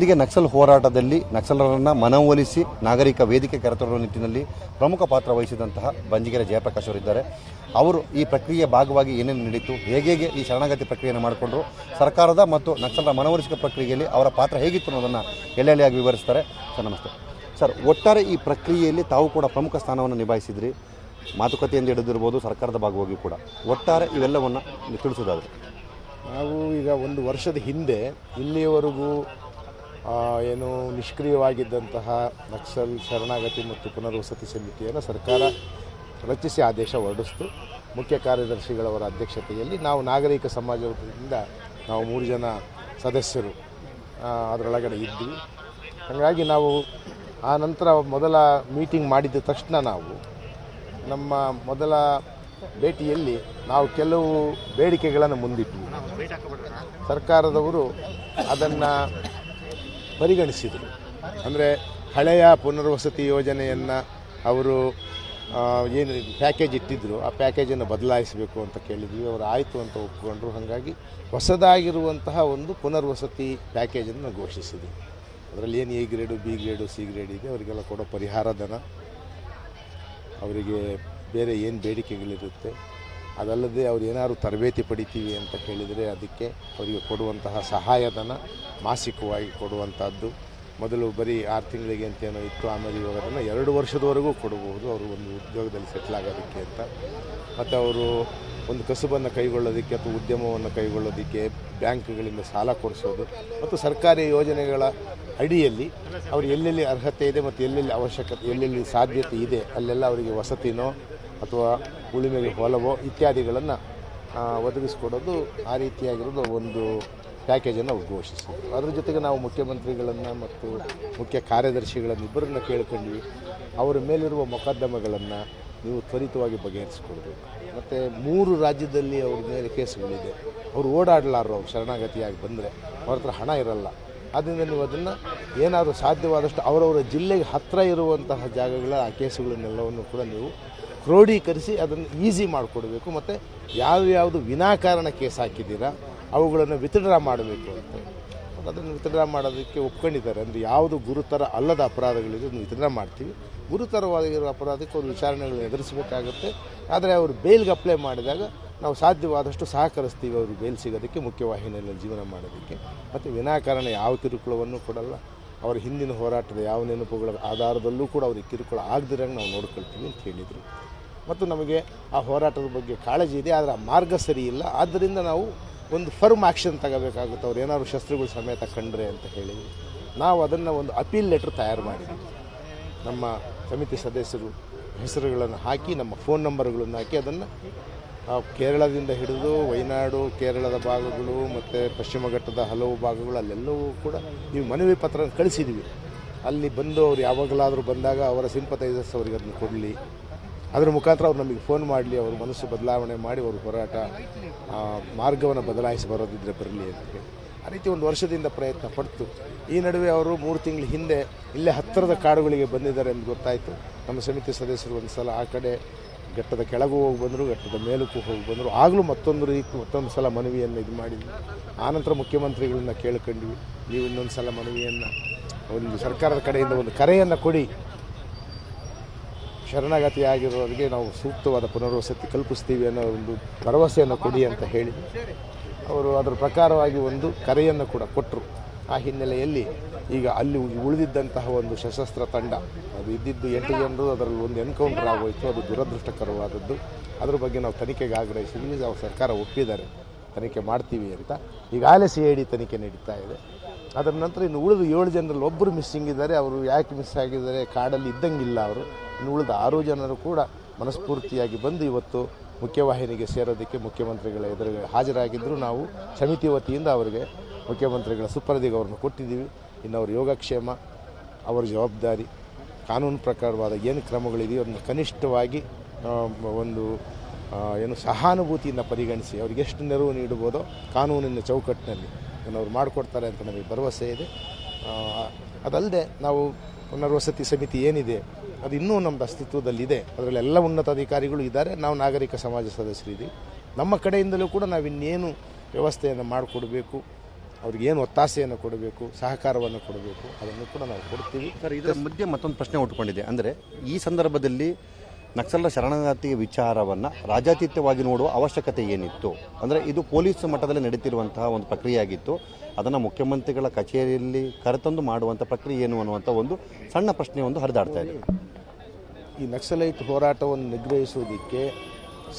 ಇಂದಿಗೆ ನಕ್ಸಲ್ ಹೋರಾಟದಲ್ಲಿ ನಕ್ಸಲರನ್ನ ಮನವೊಲಿಸಿ ನಾಗರಿಕ ವೇದಿಕೆ ಕರೆತರುವ ನಿಟ್ಟಿನಲ್ಲಿ ಪ್ರಮುಖ ಪಾತ್ರ ವಹಿಸಿದಂತಹ ಬಂಜಿಗೆರೆ ಜಯಪ್ರಕಾಶ್ ಅವರಿದ್ದಾರೆ. ಅವರು ಈ ಪ್ರಕ್ರಿಯೆಯ ಭಾಗವಾಗಿ ಏನೇನು ನಡೀತು ಹೇಗೆ ಈ ಶರಣಾಗತಿ ಪ್ರಕ್ರಿಯೆಯನ್ನು ಮಾಡಿಕೊಂಡ್ರು, ಸರ್ಕಾರದ ಮತ್ತು ನಕ್ಸಲರ ಮನವೊಲಿಸುವ ಪ್ರಕ್ರಿಯೆಯಲ್ಲಿ ಅವರ ಪಾತ್ರ ಹೇಗಿತ್ತು ಅನ್ನೋದನ್ನು ಎಳೆಯಾಗಿ ವಿವರಿಸ್ತಾರೆ. ಸರ್, ನಮಸ್ತೆ. ಸರ್, ಒಟ್ಟಾರೆ ಈ ಪ್ರಕ್ರಿಯೆಯಲ್ಲಿ ತಾವು ಕೂಡ ಪ್ರಮುಖ ಸ್ಥಾನವನ್ನು ನಿಭಾಯಿಸಿದ್ರಿ. ಮಾತುಕತೆಯಿಂದ ಹಿಡಿದಿರ್ಬೋದು, ಸರ್ಕಾರದ ಭಾಗವಾಗಿ ಕೂಡ. ಒಟ್ಟಾರೆ ಇವೆಲ್ಲವನ್ನು ತಿಳಿಸೋದಾದ್ರೆ ನಾವು ಈಗ ಒಂದು ವರ್ಷದ ಹಿಂದೆ ಇಲ್ಲಿಯವರೆಗೂ ಏನು ನಿಷ್ಕ್ರಿಯವಾಗಿದ್ದಂತಹ ನಕ್ಸಲ್ ಶರಣಾಗತಿ ಮತ್ತು ಪುನರ್ವಸತಿ ಸಮಿತಿಯನ್ನು ಸರ್ಕಾರ ರಚಿಸಿ ಆದೇಶ ಹೊರಡಿಸ್ತು. ಮುಖ್ಯ ಕಾರ್ಯದರ್ಶಿಗಳವರ ಅಧ್ಯಕ್ಷತೆಯಲ್ಲಿ ನಾವು ನಾಗರಿಕ ಸಮಾಜದಿಂದ ನಾವು ಮೂರು ಜನ ಸದಸ್ಯರು ಅದರೊಳಗಡೆ ಇದ್ವಿ. ಹಾಗಾಗಿ ನಾವು ಆ ನಂತರ ಮೊದಲ ಮೀಟಿಂಗ್ ಮಾಡಿದ ತಕ್ಷಣ ನಾವು ನಮ್ಮ ಮೊದಲ ಭೇಟಿಯಲ್ಲಿ ನಾವು ಕೆಲವು ಬೇಡಿಕೆಗಳನ್ನು ಮುಂದಿಟ್ವಿ. ಸರ್ಕಾರದವರು ಅದನ್ನು ಪರಿಗಣಿಸಿದರು. ಅಂದರೆ ಹಳೆಯ ಪುನರ್ವಸತಿ ಯೋಜನೆಯನ್ನು ಅವರು ಏನು ಪ್ಯಾಕೇಜ್ ಇಟ್ಟಿದ್ದರು ಆ ಪ್ಯಾಕೇಜನ್ನು ಬದಲಾಯಿಸಬೇಕು ಅಂತ ಕೇಳಿದ್ವಿ. ಅವರು ಆಯಿತು ಅಂತ ಒಪ್ಕೊಂಡ್ರು. ಹಾಗಾಗಿ ಹೊಸದಾಗಿರುವಂತಹ ಒಂದು ಪುನರ್ವಸತಿ ಪ್ಯಾಕೇಜನ್ನು ಘೋಷಿಸಿದ್ವಿ ಅದರಲ್ಲಿ ಏನು A grade B grade C grade ಇದೆ, ಅವರಿಗೆಲ್ಲ ಕೊಡೋ ಪರಿಹಾರ ಧನ, ಅವರಿಗೆ ಬೇರೆ ಏನು ಬೇಡಿಕೆಗಳಿರುತ್ತೆ ಅದಲ್ಲದೆ ಅವ್ರು ಏನಾದ್ರು ತರಬೇತಿ ಪಡಿತೀವಿ ಅಂತ ಕೇಳಿದರೆ ಅದಕ್ಕೆ ಅವರಿಗೆ ಕೊಡುವಂತಹ ಸಹಾಯಧನ ಮಾಸಿಕವಾಗಿ ಕೊಡುವಂಥದ್ದು. ಮೊದಲು ಬರೀ ಆರು ತಿಂಗಳಿಗೆ ಅಂತೇನೋ ಇತ್ತು, ಆಮೇಲೆ ಇವಾಗ ಅದನ್ನು ಎರಡು ವರ್ಷದವರೆಗೂ ಕೊಡಬಹುದು. ಅವರು ಒಂದು ಉದ್ಯೋಗದಲ್ಲಿ ಸೆಟ್ಲ್ ಆಗೋದಕ್ಕೆ ಅಂತ. ಮತ್ತು ಅವರು ಒಂದು ಕಸುಬನ್ನು ಕೈಗೊಳ್ಳೋದಕ್ಕೆ ಅಥವಾ ಉದ್ಯಮವನ್ನು ಕೈಗೊಳ್ಳೋದಕ್ಕೆ ಬ್ಯಾಂಕ್ಗಳಿಂದ ಸಾಲ ಕೊಡಿಸೋದು ಮತ್ತು ಸರ್ಕಾರಿ ಯೋಜನೆಗಳ ಅಡಿಯಲ್ಲಿ ಅವರು ಎಲ್ಲೆಲ್ಲಿ ಅರ್ಹತೆ ಇದೆ ಮತ್ತು ಎಲ್ಲೆಲ್ಲಿ ಅವಶ್ಯಕತೆ, ಎಲ್ಲೆಲ್ಲಿ ಸಾಧ್ಯತೆ ಇದೆ, ಅಲ್ಲೆಲ್ಲ ಅವರಿಗೆ ವಸತಿನೋ ಅಥವಾ ಉಳುಮೆಗೆ ಹೊಲವೋ ಇತ್ಯಾದಿಗಳನ್ನು ಒದಗಿಸ್ಕೊಡೋದು ಆ ರೀತಿಯಾಗಿರೋದು ಒಂದು ಪ್ಯಾಕೇಜನ್ನು ಅವ್ರು ಘೋಷಿಸಿದ್ರು ಅದ್ರ ಜೊತೆಗೆ ನಾವು ಮುಖ್ಯಮಂತ್ರಿಗಳನ್ನು ಮತ್ತು ಮುಖ್ಯ ಕಾರ್ಯದರ್ಶಿಗಳನ್ನು ಇಬ್ಬರನ್ನ ಕೇಳ್ಕೊಂಡ್ವಿ. ಅವರ ಮೇಲಿರುವ ಮೊಕದ್ದಮೆಗಳನ್ನು ನೀವು ತ್ವರಿತವಾಗಿ ಬಗೆಹರಿಸ್ಕೊಡ್ಬೇಕು. ಮತ್ತು ಮೂರು ರಾಜ್ಯದಲ್ಲಿ ಅವ್ರ ಮೇಲೆ ಕೇಸುಗಳಿದೆ. ಅವರು ಓಡಾಡಲಾರರು, ಅವ್ರು ಶರಣಾಗತಿಯಾಗಿ ಬಂದರೆ ಅವ್ರ ಹತ್ರ ಹಣ ಇರಲ್ಲ. ಆದ್ದರಿಂದ ನೀವು ಅದನ್ನು ಏನಾದರೂ ಸಾಧ್ಯವಾದಷ್ಟು ಅವರವರ ಜಿಲ್ಲೆಗೆ ಹತ್ತಿರ ಇರುವಂತಹ ಜಾಗಗಳ ಆ ಕೇಸುಗಳನ್ನೆಲ್ಲವನ್ನು ಕೂಡ ನೀವು ಕ್ರೋಢೀಕರಿಸಿ ಅದನ್ನು ಈಸಿ ಮಾಡಿಕೊಡಬೇಕು. ಮತ್ತು ಯಾವ್ಯಾವುದು ವಿನಾಕಾರಣ ಕೇಸ್ ಹಾಕಿದ್ದೀರಾ, ಅವುಗಳನ್ನು ವಿತ್ಡ್ರಾ ಮಾಡಬೇಕು ಅಂತ. ಅದನ್ನು ವಿತ್ಡ್ರಾ ಮಾಡೋದಕ್ಕೆ ಒಪ್ಕೊಂಡಿದ್ದಾರೆ. ಅಂದರೆ ಯಾವುದು ಗುರುತರ ಅಲ್ಲದ ಅಪರಾಧಗಳಿದೆ ಅದನ್ನು ವಿತ್ಡ್ರಾ ಮಾಡ್ತೀವಿ. ಗುರುತರವಾಗಿರೋ ಅಪರಾಧಕ್ಕೆ ಒಂದು ವಿಚಾರಣೆಗಳನ್ನು ಎದುರಿಸಬೇಕಾಗುತ್ತೆ. ಆದರೆ ಅವರು ಬೇಲ್ಗೆ ಅಪ್ಲೈ ಮಾಡಿದಾಗ ನಾವು ಸಾಧ್ಯವಾದಷ್ಟು ಸಹಕರಿಸ್ತೀವಿ ಅವರು ಬೇಲ್ ಸಿಗೋದಕ್ಕೆ ಮುಖ್ಯವಾಹಿನಿಯಲ್ಲಿ ಜೀವನ ಮಾಡೋದಕ್ಕೆ. ಮತ್ತು ವಿನಾಕಾರಣ ಯಾವ ಕಿರುಕುಳವನ್ನು ಕೊಡಲ್ಲ. ಅವರ ಹಿಂದಿನ ಹೋರಾಟದ ಯಾವ ನೆನಪುಗಳ ಆಧಾರದಲ್ಲೂ ಕೂಡ ಅವ್ರಿಗೆ ಕಿರುಕುಳ ಆಗದಿರಂಗೆ ನಾವು ನೋಡ್ಕೊಳ್ತೀವಿ ಅಂತ ಹೇಳಿದರು. ಮತ್ತು ನಮಗೆ ಆ ಹೋರಾಟದ ಬಗ್ಗೆ ಕಾಳಜಿ ಇದೆ, ಆದರೆ ಆ ಮಾರ್ಗ ಸರಿ ಇಲ್ಲ. ಆದ್ದರಿಂದ ನಾವು ಒಂದು ಫರ್ಮ್ ಆ್ಯಕ್ಷನ್ ತಗೋಬೇಕಾಗುತ್ತೆ. ಅವ್ರು ಏನಾದ್ರು ಶಸ್ತ್ರಗಳು ಸಮೇತ ಕಂಡ್ರೆ ಅಂತ ಹೇಳಿ ನಾವು ಅದನ್ನು ಒಂದು ಅಪೀಲ್ ಲೆಟ್ರ್ ತಯಾರು ಮಾಡಿದ್ವಿ. ನಮ್ಮ ಸಮಿತಿ ಸದಸ್ಯರು ಹೆಸರುಗಳನ್ನು ಹಾಕಿ, ನಮ್ಮ ಫೋನ್ ನಂಬರ್ಗಳನ್ನು ಹಾಕಿ ಅದನ್ನು ಕೇರಳದಿಂದ ಹಿಡಿದು ವಯನಾಡು ಕೇರಳದ ಭಾಗಗಳು ಮತ್ತು ಪಶ್ಚಿಮ ಘಟ್ಟದ ಹಲವು ಭಾಗಗಳು ಅಲ್ಲೆಲ್ಲವೂ ಕೂಡ ನೀವು ಮನವಿ ಪತ್ರ ಕಳಿಸಿದ್ವಿ. ಅಲ್ಲಿ ಬಂದು ಅವ್ರು ಯಾವಾಗಲಾದರೂ ಬಂದಾಗ ಅವರ ಸಿಂಪತೈಸರ್ಸ್ ಅವರಿಗೆ ಅದನ್ನು ಕೊಡಲಿ. ಅದರ ಮುಖಾಂತರ ಅವ್ರು ನಮಗೆ ಫೋನ್ ಮಾಡಲಿ, ಅವ್ರ ಮನಸ್ಸು ಬದಲಾವಣೆ ಮಾಡಿ, ಅವ್ರ ಹೋರಾಟ ಮಾರ್ಗವನ್ನು ಬದಲಾಯಿಸಿ ಬರೋದಿದ್ರೆ ಬರಲಿ ಅಂತ ಆ ರೀತಿ ಒಂದು ವರ್ಷದಿಂದ ಪ್ರಯತ್ನ ಪಡ್ತು. ಈ ನಡುವೆ ಅವರು ಮೂರು ತಿಂಗಳ ಹಿಂದೆ ಇಲ್ಲೇ ಹತ್ತಿರದ ಕಾಡುಗಳಿಗೆ ಬಂದಿದ್ದಾರೆ ಎಂದು ಗೊತ್ತಾಯಿತು. ನಮ್ಮ ಸಮಿತಿ ಸದಸ್ಯರು ಒಂದು ಸಲ ಆ ಕಡೆ ಘಟ್ಟದ ಕೆಳಗೂ ಹೋಗಿ ಬಂದರು, ಘಟ್ಟದ ಮೇಲಕ್ಕೂ ಹೋಗಿ ಬಂದರು. ಆಗಲೂ ಮತ್ತೊಂದು ರೀತಿ, ಮತ್ತೊಂದು ಸಲ ಮನವಿಯನ್ನು ಇದು ಮಾಡಿದ್ವಿ. ಆನಂತರ ಮುಖ್ಯಮಂತ್ರಿಗಳನ್ನ ಕೇಳ್ಕೊಂಡ್ವಿ. ನೀವು ಇನ್ನೊಂದು ಸಲ ಮನವಿಯನ್ನು, ಒಂದು ಸರ್ಕಾರದ ಕಡೆಯಿಂದ ಒಂದು ಕರೆಯನ್ನು ಕೊಡಿ. ಶರಣಾಗತಿಯಾಗಿರೋರಿಗೆ ನಾವು ಸೂಕ್ತವಾದ ಪುನರ್ವಸತಿ ಕಲ್ಪಿಸ್ತೀವಿ ಅನ್ನೋ ಒಂದು ಭರವಸೆಯನ್ನು ಕೊಡಿ ಅಂತ ಹೇಳಿ ಅವರು ಅದರ ಪ್ರಕಾರವಾಗಿ ಒಂದು ಕರೆಯನ್ನು ಕೂಡ ಕೊಟ್ಟರು. ಆ ಹಿನ್ನೆಲೆಯಲ್ಲಿ ಈಗ ಅಲ್ಲಿ ಉಳಿದಿದ್ದಂತಹ ಒಂದು ಸಶಸ್ತ್ರ ತಂಡ, ಅದು ಇದ್ದಿದ್ದು ಎಂಟು ಜನರು, ಅದರಲ್ಲಿ ಒಂದು ಎನ್ಕೌಂಟರ್ ಆಗೋಯಿತು, ಅದು ದುರದೃಷ್ಟಕರವಾದದ್ದು. ಅದ್ರ ಬಗ್ಗೆ ನಾವು ತನಿಖೆಗೆ ಆಗ್ರಹಿಸಿದ್ವಿ, ನಾವು ಸರ್ಕಾರ ಒಪ್ಪಿದ್ದಾರೆ, ತನಿಖೆ ಮಾಡ್ತೀವಿ ಅಂತ. ಈಗಾಗಲೇ ಸಿ ಐ ಡಿ ತನಿಖೆ ನಡೀತಾ ಇದೆ. ಅದರ ನಂತರ ಇನ್ನು ಉಳಿದು ಏಳು ಜನರಲ್ಲಿ ಒಬ್ಬರು ಮಿಸ್ಸಿಂಗ್ ಇದ್ದಾರೆ, ಅವರು ಯಾಕೆ ಮಿಸ್ ಆಗಿದ್ದಾರೆ, ಕಾಡಲ್ಲಿ ಇದ್ದಂಗಿಲ್ಲ ಅವರು. ಇನ್ನು ಉಳಿದ ಆರು ಜನರು ಕೂಡ ಮನಸ್ಫೂರ್ತಿಯಾಗಿ ಬಂದು ಇವತ್ತು ಮುಖ್ಯವಾಹಿನಿಗೆ ಸೇರೋದಕ್ಕೆ ಮುಖ್ಯಮಂತ್ರಿಗಳ ಎದುರಿಗೆ ಹಾಜರಾಗಿದ್ದರು ನಾವು ಸಮಿತಿ ವತಿಯಿಂದ ಅವರಿಗೆ ಮುಖ್ಯಮಂತ್ರಿಗಳ ಸುಪರ್ದಿಗೆ ಅವ್ರನ್ನ ಕೊಟ್ಟಿದ್ದೀವಿ. ಇನ್ನು ಅವ್ರ ಯೋಗಕ್ಷೇಮ, ಅವರ ಜವಾಬ್ದಾರಿ, ಕಾನೂನು ಪ್ರಕಾರವಾದ ಏನು ಕ್ರಮಗಳಿದೆಯೋ ಅದನ್ನು ಕನಿಷ್ಠವಾಗಿ ಒಂದು ಏನು ಸಹಾನುಭೂತಿಯಿಂದ ಪರಿಗಣಿಸಿ ಅವ್ರಿಗೆ ಎಷ್ಟು ನೆರವು ನೀಡಬೋದೋ ಕಾನೂನಿನ ಚೌಕಟ್ಟಿನಲ್ಲಿ ಅವ್ರು ಮಾಡಿಕೊಡ್ತಾರೆ ಅಂತ ನಮಗೆ ಭರವಸೆ ಇದೆ. ಅದಲ್ಲದೆ ನಾವು ಪುನರ್ವಸತಿ ಸಮಿತಿ ಏನಿದೆ ಅದು ಇನ್ನೂ ನಮ್ಮದು ಅಸ್ತಿತ್ವದಲ್ಲಿದೆ. ಅದರಲ್ಲಿ ಎಲ್ಲ ಉನ್ನತ ಅಧಿಕಾರಿಗಳು ಇದ್ದಾರೆ. ನಾವು ನಾಗರಿಕ ಸಮಾಜ ಸದಸ್ಯರಿದ್ದೀವಿ ನಮ್ಮ ಕಡೆಯಿಂದಲೂ ಕೂಡ ನಾವು ಇನ್ನೇನು ವ್ಯವಸ್ಥೆಯನ್ನು ಮಾಡಿಕೊಡಬೇಕು ಅವ್ರಿಗೇನು ಒತ್ತಾಸೆಯನ್ನು ಕೊಡಬೇಕು, ಸಹಕಾರವನ್ನು ಕೊಡಬೇಕು, ಅದನ್ನು ಕೂಡ ನಾವು ಕೊಡ್ತೀವಿ. ಸರ್, ಇದರ ಮಧ್ಯೆ ಮತ್ತೊಂದು ಪ್ರಶ್ನೆ ಉಟ್ಕೊಂಡಿದೆ. ಅಂದರೆ ಈ ಸಂದರ್ಭದಲ್ಲಿ ನಕ್ಸಲರ ಶರಣಾಗತಿ ವಿಚಾರವನ್ನು ರಾಜಾತೀತ್ಯವಾಗಿ ನೋಡುವ ಅವಶ್ಯಕತೆ ಏನಿತ್ತು? ಅಂದರೆ ಇದು ಪೊಲೀಸ್ ಮಟ್ಟದಲ್ಲಿ ನಡೀತಿರುವಂತಹ ಒಂದು ಪ್ರಕ್ರಿಯೆ ಆಗಿತ್ತು ಅದನ್ನು ಮುಖ್ಯಮಂತ್ರಿಗಳ ಕಚೇರಿಯಲ್ಲಿ ಕರೆತಂದು ಮಾಡುವಂಥ ಪ್ರಕ್ರಿಯೆ ಏನು ಅನ್ನುವಂಥ ಒಂದು ಸಣ್ಣ ಪ್ರಶ್ನೆ ಒಂದು ಹರಿದಾಡ್ತಾ ಇದೆ. ಈ ನಕ್ಸಲೈಟ್ ಹೋರಾಟವನ್ನು ನಿರ್ವಹಿಸುವುದಕ್ಕೆ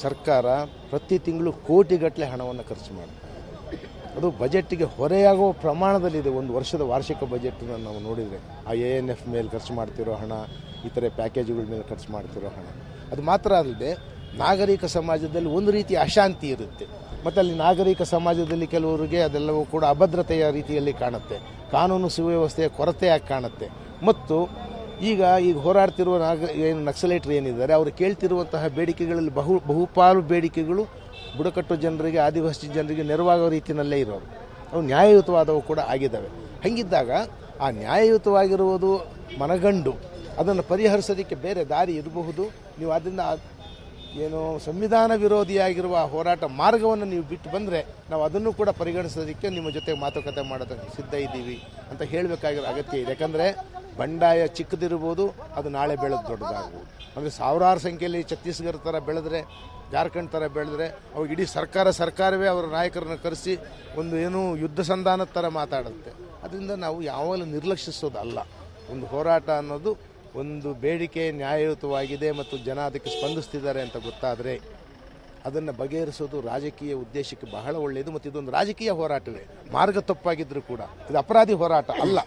ಸರ್ಕಾರ ಪ್ರತಿ ತಿಂಗಳು ಕೋಟಿಗಟ್ಟಲೆ ಹಣವನ್ನು ಖರ್ಚು ಮಾಡುತ್ತೆ. ಅದು ಬಜೆಟ್ಗೆ ಹೊರೆಯಾಗುವ ಪ್ರಮಾಣದಲ್ಲಿದೆ. ಒಂದು ವರ್ಷದ ವಾರ್ಷಿಕ ಬಜೆಟನ್ನು ನಾವು ನೋಡಿದರೆ ಆ ಎ ಎನ್ ಎಫ್ ಮೇಲೆ ಖರ್ಚು ಮಾಡ್ತಿರೋ ಹಣ ಇತರೆ ಪ್ಯಾಕೇಜ್ಗಳ ಮೇಲೆ ಖರ್ಚು ಮಾಡ್ತಿರೋ ಹಣ. ಅದು ಮಾತ್ರ ಅಲ್ಲದೆ ನಾಗರಿಕ ಸಮಾಜದಲ್ಲಿ ಒಂದು ರೀತಿ ಅಶಾಂತಿ ಇರುತ್ತೆ. ಮತ್ತು ಅಲ್ಲಿ ನಾಗರಿಕ ಸಮಾಜದಲ್ಲಿ ಕೆಲವರಿಗೆ ಅದೆಲ್ಲವೂ ಕೂಡ ಅಭದ್ರತೆಯ ರೀತಿಯಲ್ಲಿ ಕಾಣುತ್ತೆ. ಕಾನೂನು ಸುವ್ಯವಸ್ಥೆಯ ಕೊರತೆಯಾಗಿ ಕಾಣುತ್ತೆ. ಮತ್ತು ಈಗ ಈಗ ಹೋರಾಡ್ತಿರುವ ನಾಗ ಏನು ನಕ್ಸಲೇಟ್ರ್ ಏನಿದ್ದಾರೆ, ಅವರು ಕೇಳ್ತಿರುವಂತಹ ಬೇಡಿಕೆಗಳಲ್ಲಿ ಬಹು ಬಹುಪಾಲು ಬೇಡಿಕೆಗಳು ಬುಡಕಟ್ಟು ಜನರಿಗೆ, ಆದಿವಾಸಿ ಜನರಿಗೆ ನೆರವಾಗೋ ರೀತಿಯಲ್ಲೇ ಇರೋರು. ಅವು ನ್ಯಾಯಯುತವಾದವು ಕೂಡ ಆಗಿದ್ದಾವೆ. ಹಂಗಿದ್ದಾಗ ಆ ನ್ಯಾಯಯುತವಾಗಿರುವುದು ಮನಗಂಡು. ಅದನ್ನು ಪರಿಹರಿಸೋದಕ್ಕೆ ಬೇರೆ ದಾರಿ ಇರಬಹುದು. ನೀವು ಅದನ್ನು ಏನು ಸಂವಿಧಾನ ವಿರೋಧಿಯಾಗಿರುವ ಹೋರಾಟ ಮಾರ್ಗವನ್ನು ನೀವು ಬಿಟ್ಟು ಬಂದರೆ ನಾವು ಅದನ್ನು ಕೂಡ ಪರಿಗಣಿಸೋದಕ್ಕೆ ನಿಮ್ಮ ಜೊತೆ ಮಾತುಕತೆ ಮಾಡೋದಕ್ಕೆ ಸಿದ್ಧ ಇದ್ದೀವಿ ಅಂತ ಹೇಳಬೇಕಾಗಿರೋ ಅಗತ್ಯ ಇದೆ. ಯಾಕಂದರೆ ಬಂಡಾಯ ಚಿಕ್ಕದಿರ್ಬೋದು, ಅದು ನಾಳೆ ಬೆಳೆದು ದೊಡ್ಡದಾಗ್ಬೋದು. ಅಂದರೆ ಸಾವಿರಾರು ಸಂಖ್ಯೆಯಲ್ಲಿ ಛತ್ತೀಸ್ಗಢ ಥರ ಬೆಳೆದ್ರೆ, ಜಾರ್ಖಂಡ್ ಥರ ಬೆಳೆದ್ರೆ, ಅವು ಇಡೀ ಸರ್ಕಾರ ಸರ್ಕಾರವೇ ಅವರ ನಾಯಕರನ್ನು ಕರೆಸಿ ಒಂದು ಏನು ಯುದ್ಧ ಸಂಧಾನದ ಥರ ಮಾತಾಡುತ್ತೆ. ಅದರಿಂದ ನಾವು ಯಾವಾಗಲೂ ನಿರ್ಲಕ್ಷಿಸೋದಲ್ಲ. ಒಂದು ಹೋರಾಟ ಅನ್ನೋದು ಒಂದು ಬೇಡಿಕೆ ನ್ಯಾಯಯುತವಾಗಿದೆ ಮತ್ತು ಜನ ಅದಕ್ಕೆ ಸ್ಪಂದಿಸ್ತಿದ್ದಾರೆ ಅಂತ ಗೊತ್ತಾದರೆ ಅದನ್ನು ಬಗೆಹರಿಸೋದು ರಾಜಕೀಯ ಉದ್ದೇಶಕ್ಕೆ ಬಹಳ ಒಳ್ಳೆಯದು ಮತ್ತು ಇದೊಂದು ರಾಜಕೀಯ ಹೋರಾಟವೇ. ಮಾರ್ಗ ತಪ್ಪಾಗಿದ್ದರೂ ಕೂಡ. ಇದು ಅಪರಾಧಿ ಹೋರಾಟ ಅಲ್ಲ.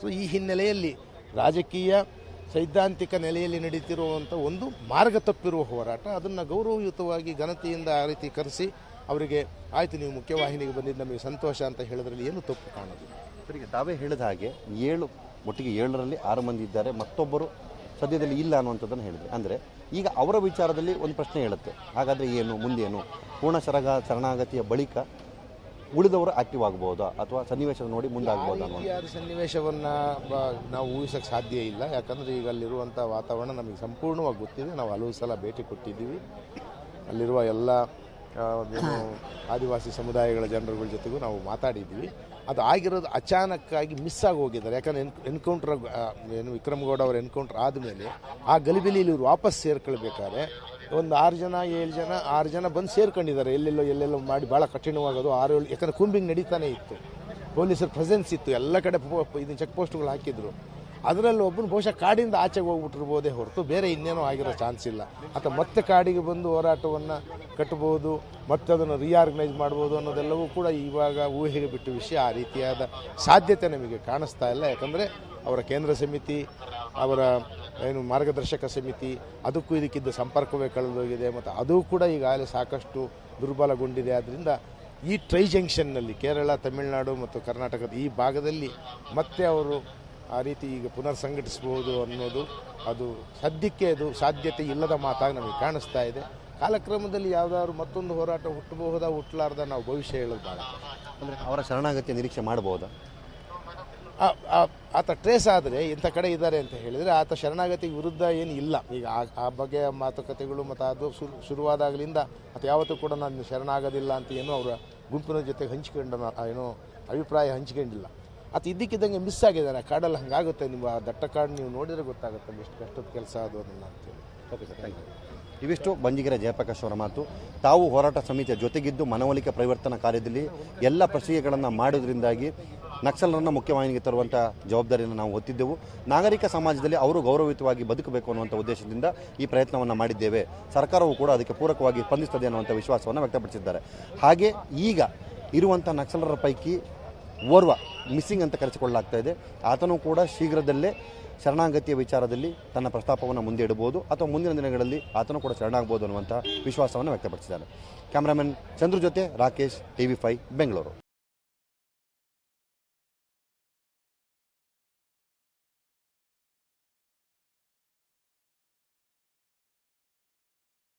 ಸೊ ಈ ಹಿನ್ನೆಲೆಯಲ್ಲಿ ರಾಜಕೀಯ ಸೈದ್ಧಾಂತಿಕ ನೆಲೆಯಲ್ಲಿ ನಡೀತಿರುವಂಥ ಒಂದು ಮಾರ್ಗ ತಪ್ಪಿರುವ ಹೋರಾಟ, ಅದನ್ನು ಗೌರವಯುತವಾಗಿ ಘನತೆಯಿಂದ ಆ ರೀತಿ ಕರೆಸಿ ಅವರಿಗೆ ಆಯಿತು, ನೀವು ಮುಖ್ಯವಾಹಿನಿಗೆ ಬಂದಿದ್ದು ನಮಗೆ ಸಂತೋಷ ಅಂತ ಹೇಳೋದ್ರಲ್ಲಿ ಏನು ತಪ್ಪು ಕಾಣೋದು ಸರಿಗೆ ತಾವೇ ಹೇಳಿದ ಹಾಗೆ ಏಳು ಒಟ್ಟಿಗೆ ಏಳರಲ್ಲಿ ಆರು ಮಂದಿ ಇದ್ದಾರೆ. ಮತ್ತೊಬ್ಬರು ಸದ್ಯದಲ್ಲಿ ಇಲ್ಲ ಅನ್ನುವಂಥದ್ದನ್ನು ಹೇಳಿದೆ ಅಂದರೆ ಈಗ ಅವರ ವಿಚಾರದಲ್ಲಿ ಒಂದು ಪ್ರಶ್ನೆ ಹೇಳುತ್ತೆ. ಹಾಗಾದರೆ ಏನು, ಮುಂದೇನು? ಪೂರ್ಣ ಸರಗ, ಶರಣಾಗತಿಯ ಬಳಿಕ ಉಳಿದವರು ಆಕ್ಟಿವ್ ಆಗ್ಬೋದಾ? ಅಥವಾ ಸನ್ನಿವೇಶ ನೋಡಿ ಮುಂದಾಗ್ಬೋದಾ ಯಾರು ಸನ್ನಿವೇಶವನ್ನು ನಾವು ಊಹಿಸೋಕ್ಕೆ ಸಾಧ್ಯ ಇಲ್ಲ. ಯಾಕಂದರೆ ಈಗ ಅಲ್ಲಿರುವಂಥ ವಾತಾವರಣ ನಮಗೆ ಸಂಪೂರ್ಣವಾಗಿ ಗೊತ್ತಿದೆ. ನಾವು ಹಲವು ಸಲ ಭೇಟಿ ಕೊಟ್ಟಿದ್ದೀವಿ. ಅಲ್ಲಿರುವ ಎಲ್ಲ ಆದಿವಾಸಿ ಸಮುದಾಯಗಳ ಜನರುಗಳ ಜೊತೆಗೂ ನಾವು ಮಾತಾಡಿದ್ದೀವಿ. ಅದು ಆಗಿರೋದು ಅಚಾನಕ್ಕಾಗಿ ಮಿಸ್ ಆಗಿ ಹೋಗಿದ್ದಾರೆ. ಯಾಕಂದ್ರೆ ಎನ್ ಎನ್ಕೌಂಟ್ರ್ ಏನು ವಿಕ್ರಮ್ ಗೌಡ ಅವರ ಎನ್ಕೌಂಟ್ರ್ ಆದಮೇಲೆ ಆ ಗಲಿಬಿಲಿಲಿ ಇವ್ರು ವಾಪಸ್ ಸೇರ್ಕೊಳ್ಬೇಕಾದ್ರೆ ಒಂದು ಆರು ಜನ, ಏಳು ಜನ, ಆರು ಜನ ಬಂದು ಸೇರ್ಕೊಂಡಿದ್ದಾರೆ. ಎಲ್ಲೆಲ್ಲೋ ಎಲ್ಲೆಲ್ಲೋ ಮಾಡಿ ಭಾಳ ಕಠಿಣವಾಗೋದು ಆರು ಏಳು, ಯಾಕಂದರೆ ಕುಂಬಿಂಗ್ ನಡೀತಾನೆ ಇತ್ತು. ಪೊಲೀಸರ ಪ್ರೆಸೆನ್ಸ್ ಇತ್ತು. ಎಲ್ಲ ಕಡೆ ಇದು ಚೆಕ್ ಪೋಸ್ಟ್ಗಳು ಹಾಕಿದ್ರು. ಅದರಲ್ಲಿ ಒಬ್ಬನು ಬಹುಶಃ ಕಾಡಿಂದ ಆಚೆಗೆ ಹೋಗ್ಬಿಟ್ಟಿರ್ಬೋದೇ ಹೊರತು ಬೇರೆ ಇನ್ನೇನೋ ಆಗಿರೋ ಚಾನ್ಸ್ ಇಲ್ಲ. ಅಥವಾ ಮತ್ತೆ ಕಾಡಿಗೆ ಬಂದು ಹೋರಾಟವನ್ನು ಕಟ್ಟಬಹುದು ಮತ್ತೆ ಅದನ್ನು ರಿಆರ್ಗನೈಸ್ ಮಾಡ್ಬೋದು ಅನ್ನೋದೆಲ್ಲವೂ ಕೂಡ ಇವಾಗ ಊಹೆಗೆ ಬಿಟ್ಟ ವಿಷಯ ಆ ರೀತಿಯಾದ ಸಾಧ್ಯತೆ ನಮಗೆ ಕಾಣಿಸ್ತಾ ಇಲ್ಲ. ಯಾಕಂದರೆ ಅವರ ಕೇಂದ್ರ ಸಮಿತಿ, ಅವರ ಏನು ಮಾರ್ಗದರ್ಶಕ ಸಮಿತಿ, ಅದಕ್ಕೂ ಇದಕ್ಕಿದ್ದ ಸಂಪರ್ಕವೇ ಕಳೆದೋಗಿದೆ. ಮತ್ತು ಅದು ಕೂಡ ಈಗಾಗಲೇ ಸಾಕಷ್ಟು ದುರ್ಬಲಗೊಂಡಿದೆ. ಆದ್ದರಿಂದ ಈ ಟ್ರೈ ಜಂಕ್ಷನ್ನಲ್ಲಿ ಕೇರಳ, ತಮಿಳುನಾಡು ಮತ್ತು ಕರ್ನಾಟಕದ ಈ ಭಾಗದಲ್ಲಿ ಮತ್ತೆ ಅವರು ಆ ರೀತಿ ಈಗ ಪುನರ್ ಸಂಘಟಿಸಬಹುದು ಅನ್ನೋದು ಅದು ಸದ್ಯಕ್ಕೆ ಅದು ಸಾಧ್ಯತೆ ಇಲ್ಲದ ಮಾತಾಗಿ ನಮಗೆ ಕಾಣಿಸ್ತಾ ಇದೆ. ಕಾಲಕ್ರಮದಲ್ಲಿ ಯಾವುದಾದ್ರು ಮತ್ತೊಂದು ಹೋರಾಟ ಹುಟ್ಟಬಹುದಾ ಹುಟ್ಟಲಾರ್ದ ನಾವು ಭವಿಷ್ಯ ಹೇಳೋದು ಬೇಡ ಅಂದರೆ ಅವರ ಶರಣಾಗತಿ ನಿರೀಕ್ಷೆ ಮಾಡ್ಬೋದಾ ಆ- ಆತ ಟ್ರೇಸ್ ಆದರೆ ಇಂಥ ಕಡೆ ಇದ್ದಾರೆ ಅಂತ ಹೇಳಿದರೆ ಆತ ಶರಣಾಗತಿ ವಿರುದ್ಧ ಏನು ಇಲ್ಲ. ಈಗ ಆ- ಬಗ್ಗೆ ಬಗೆಯ ಮಾತುಕತೆಗಳು ಮತ್ತು ಅದು ಶುರು ಶುರುವಾದಾಗಲಿಂದ ಅದು ಯಾವತ್ತೂ ಕೂಡ ನಾನು ಶರಣಾಗೋದಿಲ್ಲ ಅಂತ ಏನು ಅವರ ಗುಂಪಿನ ಜೊತೆಗೆ ಹಂಚ್ಕೊಂಡು ಏನೋ ಅಭಿಪ್ರಾಯ ಹಂಚ್ಕೊಂಡಿಲ್ಲ. ಆತ ಇದ್ದಕ್ಕಿದ್ದಂಗೆ ಮಿಸ್ ಆಗಿದ್ದಾನೆ. ಕಾಡಲ್ಲಿ ಹಂಗಾಗುತ್ತೆ. ನಿಮ್ಮ ಆ ದಟ್ಟ ಕಾಡು ನೀವು ನೋಡಿದರೆ ಗೊತ್ತಾಗುತ್ತೆ ಎಷ್ಟು ಕಷ್ಟದ ಕೆಲಸ ಅದು ಅದನ್ನು ಅಂತೇಳಿ ಓಕೆ ಸರ್ ಥ್ಯಾಂಕ್ ಯು ಇವಿಷ್ಟು ಬಂಜಿಗೆರೆ ಜಯಪ್ರಕಾಶ್ ಅವರ ಮಾತು. ತಾವು ಹೋರಾಟ ಸಮಿತಿಯ ಜೊತೆಗಿದ್ದು ಮನವೊಲಿಕೆ ಪರಿವರ್ತನಾ ಕಾರ್ಯದಲ್ಲಿ ಎಲ್ಲ ಪ್ರಕ್ರಿಯೆಗಳನ್ನು ಮಾಡೋದ್ರಿಂದಾಗಿ ನಕ್ಸಲರನ್ನು ಮುಖ್ಯವಾಹಿನಿಗೆ ತರುವಂಥ ಜವಾಬ್ದಾರಿಯನ್ನು ನಾವು ಹೊತ್ತಿದ್ದೆವು. ನಾಗರಿಕ ಸಮಾಜದಲ್ಲಿ ಅವರು ಗೌರವಯುತವಾಗಿ ಬದುಕಬೇಕು ಅನ್ನುವಂಥ ಉದ್ದೇಶದಿಂದ ಈ ಪ್ರಯತ್ನವನ್ನು ಮಾಡಿದ್ದೇವೆ. ಸರ್ಕಾರವು ಕೂಡ ಅದಕ್ಕೆ ಪೂರಕವಾಗಿ ಸ್ಪಂದಿಸ್ತದೆ ಅನ್ನುವಂಥ ವಿಶ್ವಾಸವನ್ನು ವ್ಯಕ್ತಪಡಿಸಿದ್ದಾರೆ. ಹಾಗೆ ಈಗ ಇರುವಂಥ ನಕ್ಸಲರ ಪೈಕಿ ಓರ್ವ ಮಿಸ್ಸಿಂಗ್ ಅಂತ ಕರೆಸಿಕೊಳ್ಳಲಾಗ್ತಾ ಇದೆ. ಆತನೂ ಕೂಡ ಶೀಘ್ರದಲ್ಲೇ ಶರಣಾಗತಿಯ ವಿಚಾರದಲ್ಲಿ ತನ್ನ ಪ್ರಸ್ತಾಪವನ್ನು ಮುಂದೆ ಇಡಬಹುದು ಅಥವಾ ಮುಂದಿನ ದಿನಗಳಲ್ಲಿ ಆತನು ಕೂಡ ಶರಣಾಗಬಹುದು ಅನ್ನುವಂಥ ವಿಶ್ವಾಸವನ್ನು ವ್ಯಕ್ತಪಡಿಸಿದ್ದಾರೆ ಕ್ಯಾಮ್ರಾಮನ್ ಚಂದ್ರ ಜೊತೆ ರಾಕೇಶ್, ಟಿವಿ ಫೈವ್, ಬೆಂಗಳೂರು.